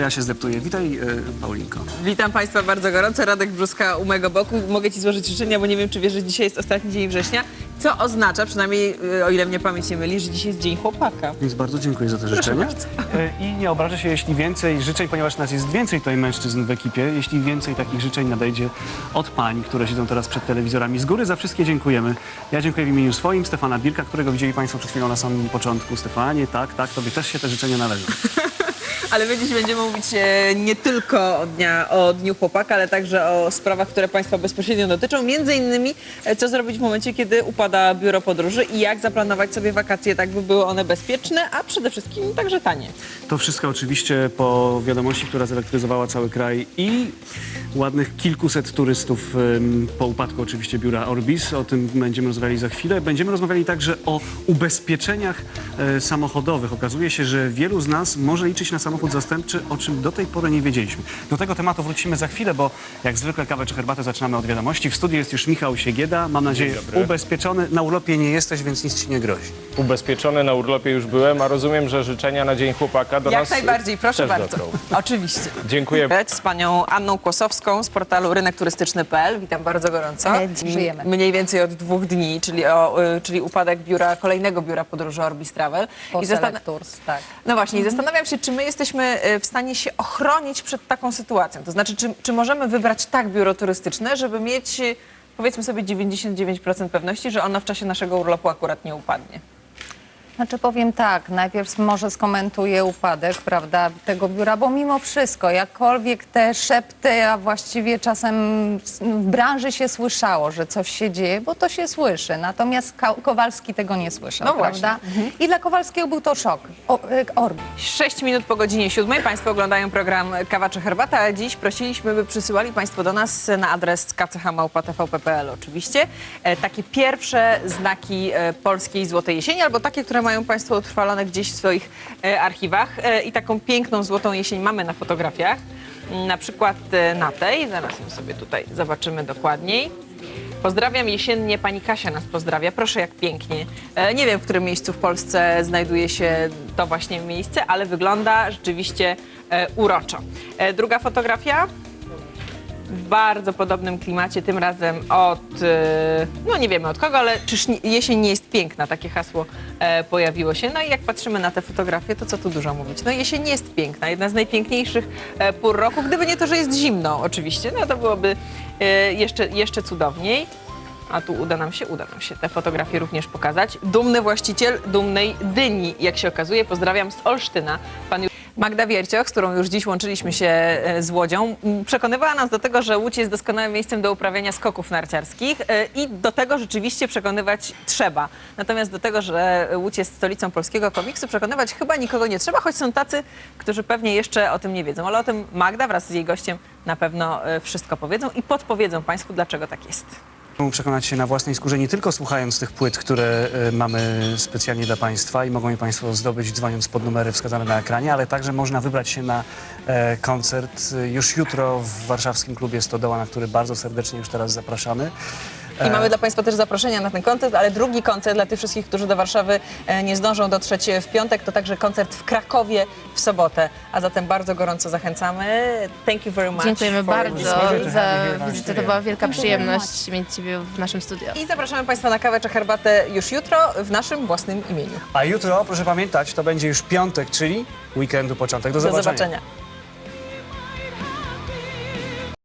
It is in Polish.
Ja się zdeptuję. Witaj, e, Paulinko. Witam Państwa bardzo gorąco. Radek Brzuska u mego boku. Mogę Ci złożyć życzenia, bo nie wiem, czy wiesz, że dzisiaj jest ostatni dzień września, co oznacza, przynajmniej y, o ile mnie pamięć nie myli, że dzisiaj jest Dzień Chłopaka. Więc bardzo dziękuję za te życzenia. E, I nie obrażę się, jeśli więcej życzeń, ponieważ nas jest więcej tutaj mężczyzn w ekipie, jeśli więcej takich życzeń nadejdzie od pań, które siedzą teraz przed telewizorami. Z góry za wszystkie dziękujemy. Ja dziękuję w imieniu swoim, Stefana Birka, którego widzieli Państwo przed chwilą na samym początku. Stefanie, tak, tak, Tobie też się te życzenia należą. Ale my dziś będziemy mówić e, nie tylko o, dnia, o Dniu Chłopaka, ale także o sprawach, które Państwa bezpośrednio dotyczą. Między innymi, e, co zrobić w momencie, kiedy upada biuro podróży i jak zaplanować sobie wakacje tak, by były one bezpieczne, a przede wszystkim także tanie. To wszystko oczywiście po wiadomości, która zelektryzowała cały kraj i ładnych kilkuset turystów po upadku oczywiście biura Orbis. O tym będziemy rozmawiali za chwilę. Będziemy rozmawiali także o ubezpieczeniach e, samochodowych. Okazuje się, że wielu z nas może liczyć na samochód zastępczy, o czym do tej pory nie wiedzieliśmy. Do tego tematu wrócimy za chwilę, bo jak zwykle kawę czy herbatę zaczynamy od wiadomości. W studiu jest już Michał Siegieda. Mam nadzieję ubezpieczony. Na urlopie nie jesteś, więc nic ci nie grozi. Ubezpieczony na urlopie już byłem, a rozumiem, że życzenia na Dzień Chłopaka do Jak nas najbardziej, proszę bardzo. dotrą. Oczywiście. Dziękuję. Z panią Anną Kłosowską z portalu rynekturystyczny.pl. Witam bardzo gorąco. Żyjemy. Mniej więcej od dwóch dni, czyli, o, y, czyli upadek biura, kolejnego biura podróży Orbis Travel. Po zastan- Selectors, tak. No właśnie, i zastanawiam się, czy my jesteśmy y, w stanie się ochronić przed taką sytuacją. To znaczy, czy, czy możemy wybrać tak biuro turystyczne, żeby mieć, y, powiedzmy sobie, 99% pewności, że ono w czasie naszego urlopu akurat nie upadnie. Znaczy powiem tak, najpierw może skomentuję upadek, prawda, tego biura, bo mimo wszystko, jakkolwiek te szepty, a właściwie czasem w branży się słyszało, że coś się dzieje, bo to się słyszy, natomiast Ka- Kowalski tego nie słyszał, No właśnie. prawda? I dla Kowalskiego był to szok. O, e, Orbi. 6 minut po godzinie 7. Państwo oglądają program Kawa czy Herbata, a dziś prosiliśmy, by przysyłali Państwo do nas na adres kchmałpa.tvp.pl oczywiście e, takie pierwsze znaki e, polskiej złotej jesieni, albo takie, które mają Państwo utrwalone gdzieś w swoich e, archiwach. E, I taką piękną złotą jesień mamy na fotografiach. Mm, Na przykład e, na tej, zaraz ją sobie tutaj zobaczymy dokładniej. Pozdrawiam jesiennie, pani Kasia nas pozdrawia. Proszę, jak pięknie. Nie wiem, w którym miejscu w Polsce znajduje się to właśnie miejsce, ale wygląda rzeczywiście uroczo. Druga fotografia w bardzo podobnym klimacie, tym razem od, e, no nie wiemy od kogo, ale czyż nie- jesień nie jest piękna, takie hasło e, pojawiło się. No i jak patrzymy na te fotografie, to co tu dużo mówić? No jesień jest piękna, jedna z najpiękniejszych e, pór roku, gdyby nie to, że jest zimno oczywiście, no to byłoby e, jeszcze, jeszcze cudowniej. A tu uda nam się, uda nam się te fotografie również pokazać. Dumny właściciel dumnej dyni, jak się okazuje. Pozdrawiam z Olsztyna. Pan Magda Wiercioch, z którą już dziś łączyliśmy się e, z Łodzią, przekonywała nas do tego, że Łódź jest doskonałym miejscem do uprawiania skoków narciarskich e, i do tego rzeczywiście przekonywać trzeba. Natomiast do tego, że Łódź jest stolicą polskiego komiksu, przekonywać chyba nikogo nie trzeba, choć są tacy, którzy pewnie jeszcze o tym nie wiedzą. Ale o tym Magda wraz z jej gościem na pewno e, wszystko powiedzą i podpowiedzą Państwu, dlaczego tak jest. Przekonać się na własnej skórze nie tylko słuchając tych płyt, które e, mamy specjalnie dla Państwa i mogą je Państwo zdobyć dzwoniąc pod numery wskazane na ekranie, ale także można wybrać się na e, koncert e, już jutro w warszawskim klubie Stodoła, na który bardzo serdecznie już teraz zapraszamy. I mamy dla Państwa też zaproszenia na ten koncert, ale drugi koncert dla tych wszystkich, którzy do Warszawy e, nie zdążą dotrzeć w piątek, to także koncert w Krakowie w sobotę. A zatem bardzo gorąco zachęcamy. Thank you very much. Dziękujemy for bardzo za wizytę. To była wielka przyjemność mieć Ciebie w naszym studio. I zapraszamy Państwa na kawę czy herbatę już jutro w naszym własnym imieniu. A jutro, proszę pamiętać, to będzie już piątek, czyli weekendu początek. Do Do zobaczenia. zobaczenia.